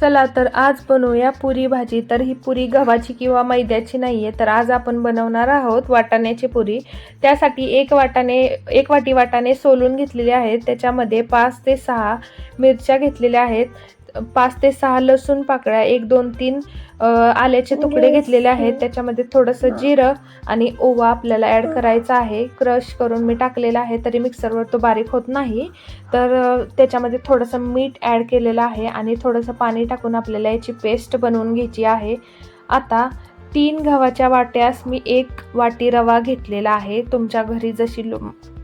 चला तर आज बनवूया पुरी भाजी. तर ही पुरी गव्हाची किंवा मैद्याची नाहीये. तर आज आपण बनवणार आहोत वाटाण्याची पुरी. त्यासाठी एक वाटाणे एक वाटी वाटाणे सोलून घेतलेले आहेत. त्याच्यामध्ये पाच ते सहा मिरच्या घेतलेल्या आहेत. पाच ते सहा लसूण पाकळ्या एक दोन तीन आल्याचे तुकडे घेतलेले आहेत. त्याच्यामध्ये थोडंसं जिरं आणि ओवा आपल्याला ॲड करायचा आहे. क्रश करून मी टाकलेला आहे तरी मिक्सरवर तो बारीक होत नाही. तर त्याच्यामध्ये थोडंसं मीठ ॲड केलेलं आहे आणि थोडंसं पाणी टाकून आपल्याला याची पेस्ट बनवून घ्यायची आहे. आता तीन गव्हाच्या वाट्यास मी एक वाटी रवा घेतलेला आहे. तुमच्या घरी जशी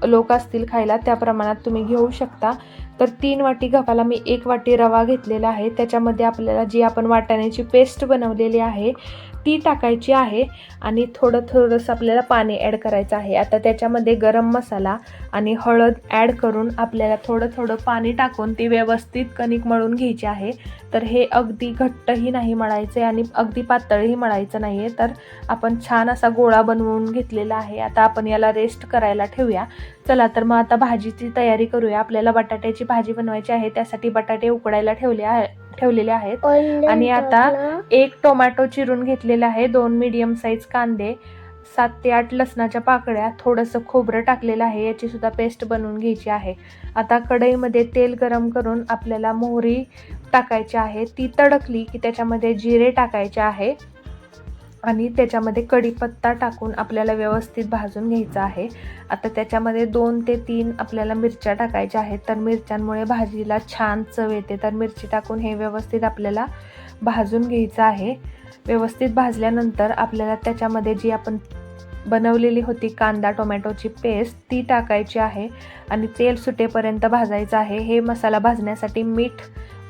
लोक असतील खायला त्या प्रमाणात तुम्ही घेऊ शकता. तर तीन वाटी गव्हाला मी एक वाटी रवा घेतलेला आहे. त्याच्यामध्ये आपल्याला जी आपण वाटाण्याची पेस्ट बनवलेली आहे ती टाकायची आहे आणि थोडं थोडंसं आपल्याला पाणी ॲड करायचं आहे. आता त्याच्यामध्ये गरम मसाला आणि हळद ॲड करून आपल्याला थोडं थोडं पाणी टाकून ती व्यवस्थित कणिक मळून घ्यायची आहे. तर हे अगदी घट्टही नाही मळायचं आणि अगदी पातळही मळायचं नाही आहे तर आपण छान असा गोळा बनवून घेतलेला आहे. आता आपण याला रेस्ट करायला ठेवूया. चला तर मग आता भाजीची तयारी करूया. आपल्याला बटाट्याची भाजी बनवायची आहे. त्यासाठी बटाटे उकडायला ठेवले आहे. ठेवलेले आहेत. आणि आता एक टोमॅटो चिरून घेतलेला आहे. दोन मीडियम साईज कांदे सात ते आठ लसणाच्या पाकळ्या थोडंसं खोबरं टाकलेलं आहे. याची सुद्धा पेस्ट बनवून घ्यायची आहे. आता कढईमध्ये तेल गरम करून आपल्याला मोहरी टाकायची आहे. ती तडकली की त्याच्यामध्ये जिरे टाकायचे आहे. आणि त्याच्यामध्ये कढीपत्ता टाकून आपल्याला व्यवस्थित भाजून घ्यायचं आहे. आता त्याच्यामध्ये दोन ते तीन आपल्याला मिरच्या टाकायच्या आहेत. तर मिरच्यांमुळे भाजीला छान चव येते. तर मिरची टाकून हे व्यवस्थित आपल्याला भाजून घ्यायचं आहे. व्यवस्थित भाजल्यानंतर आपल्याला त्याच्यामध्ये जी आपण बनवलेली होती कांदा टोमॅटोची पेस्ट ती टाकायची आहे. आणि तेल सुटेपर्यंत भाजायचं आहे. हे मसाला भाजण्यासाठी मीठ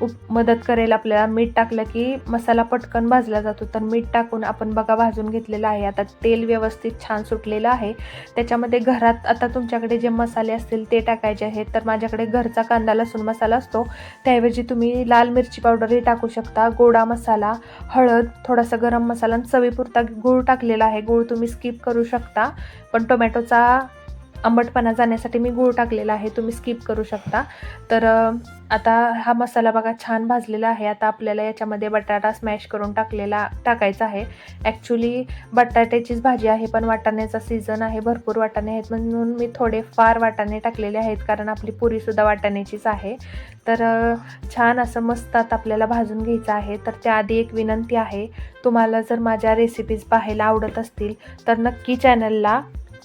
उप मदत करेल आपल्याला. मीठ टाकलं की मसाला पटकन भाजला जातो. तर मीठ टाकून आपण बघा भाजून घेतलेलं आहे. आता तेल व्यवस्थित छान सुटलेलं आहे. त्याच्यामध्ये घरात आता तुमच्याकडे जे मसाले असतील ते टाकायचे आहेत. तर माझ्याकडे घरचा कांदा लसूण मसाला असतो. त्याऐवजी तुम्ही लाल मिरची पावडरही टाकू शकता. गोडा मसाला हळद थोडासा गरम मसाला आणि चवीपुरता गूळ टाकलेला आहे. गूळ तुम्ही स्किप करू शकता. पण टोमॅटोचा आंबटपणा जाण्यासाठी मी गूळ टाकलेला आहे तुम्ही स्किप करू शकता. तर आता हा मसाला बघा छान भाजलेला आहे. आता आपल्याला याच्यामध्ये बटाटा स्मॅश करून टाकलेला टाकायचा आहे. ॲक्च्युली बटाट्याचीच भाजी आहे पण वाटाण्याचा सीझन आहे भरपूर वाटाणे आहेत. म्हणून मी थोडे फार वाटाणे टाकलेले आहेत कारण आपली पुरीसुद्धा वाटाण्याचीच आहे. तर छान असं मस्त आता आपल्याला भाजून घ्यायचं आहे. तर त्याआधी एक विनंती आहे तुम्हाला जर माझ्या रेसिपीज पाहायला आवडत असतील तर नक्की चॅनलला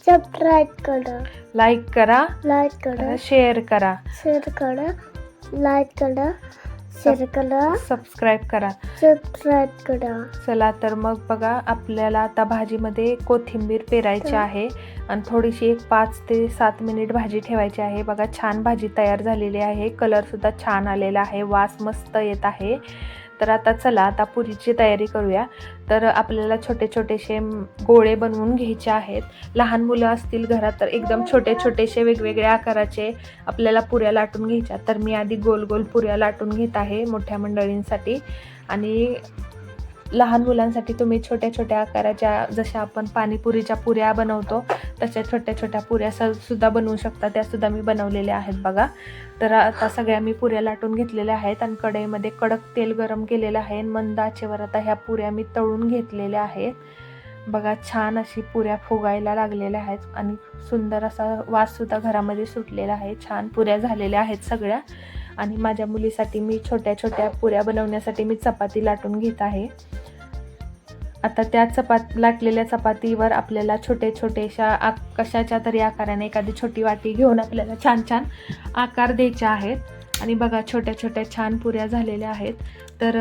सबस्क्राईब करा. लाईक करा. लाईक करा. शेअर करा. शेअर करा. लाईक करा. शेअर करा. सबस्क्राईब करा. सबस्क्राईब करा. चला तर मग बघा आपल्याला आता भाजीमध्ये कोथिंबीर पेरायची आहे. आणि थोडीशी एक पाच ते सात मिनिट भाजी ठेवायची आहे. बघा छान भाजी तयार झालेली आहे. कलरसुद्धा छान आलेला आहे. वास मस्त येत आहे. तर आता चला आता पुरीची तयारी करूया. तर आपल्याला छोटे छोटेसे गोळे बनवून घ्यायचे आहेत. लहान मुलं असतील घरात तर एकदम छोटे छोटेसे वेगवेगळ्या आकाराचे आपल्याला पुऱ्या लाटून घ्यायच्या तर मी आधी गोल गोल पुऱ्या लाटून घेत आहे मोठ्या मंडळींसाठी. आणि लहान मुलांसाठी तुम्ही छोट्या छोट्या आकाराच्या जशा आपण पाणीपुरीच्या पुऱ्या बनवतो तशा छोट्या छोट्या पुऱ्या स सुद्धा बनवू शकता. त्यासुद्धा मी बनवलेल्या आहेत बघा. तर आता सगळ्या मी पुऱ्या लाटून घेतलेल्या आहेत आणि कढईमध्ये कडक तेल गरम केलेलं आहे. मंद आचेवर आता ह्या पुऱ्या मी तळून घेतलेल्या आहेत. बघा छान अशी पुऱ्या फुगायला लागलेल्या आहेत आणि सुंदर असा वाससुद्धा घरामध्ये सुटलेला आहे. छान पुऱ्या झालेल्या आहेत सगळ्या. आणि माझ्या मुलीसाठी मी छोट्या छोट्या पुऱ्या बनवण्यासाठी मी चपाती लाटून घेत आहे. आता त्या चपात लाटलेल्या चपातीवर आपल्याला छोटे छोटेशा आक कशाच्या तरी आकाराने एखादी छोटी वाटी घेऊन आपल्याला छान छान आकार द्यायचे आहेत. आणि बघा छोट्या छोट्या छान पुऱ्या झालेल्या आहेत. तर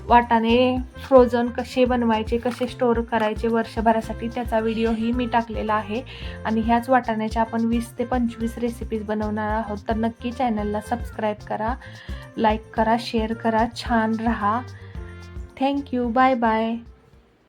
वाटाणे फ्रोझन कसे बनवायचे कसे स्टोअर करायचे वर्षभरासाठी त्याचा व्हिडिओही मी टाकलेला आहे. आणि ह्याच वाटाण्याच्या आपण वीस ते पंचवीस रेसिपीज बनवणार आहोत. तर नक्की चॅनलला सबस्क्राईब करा लाईक करा शेअर करा छान राहा. Thank you bye bye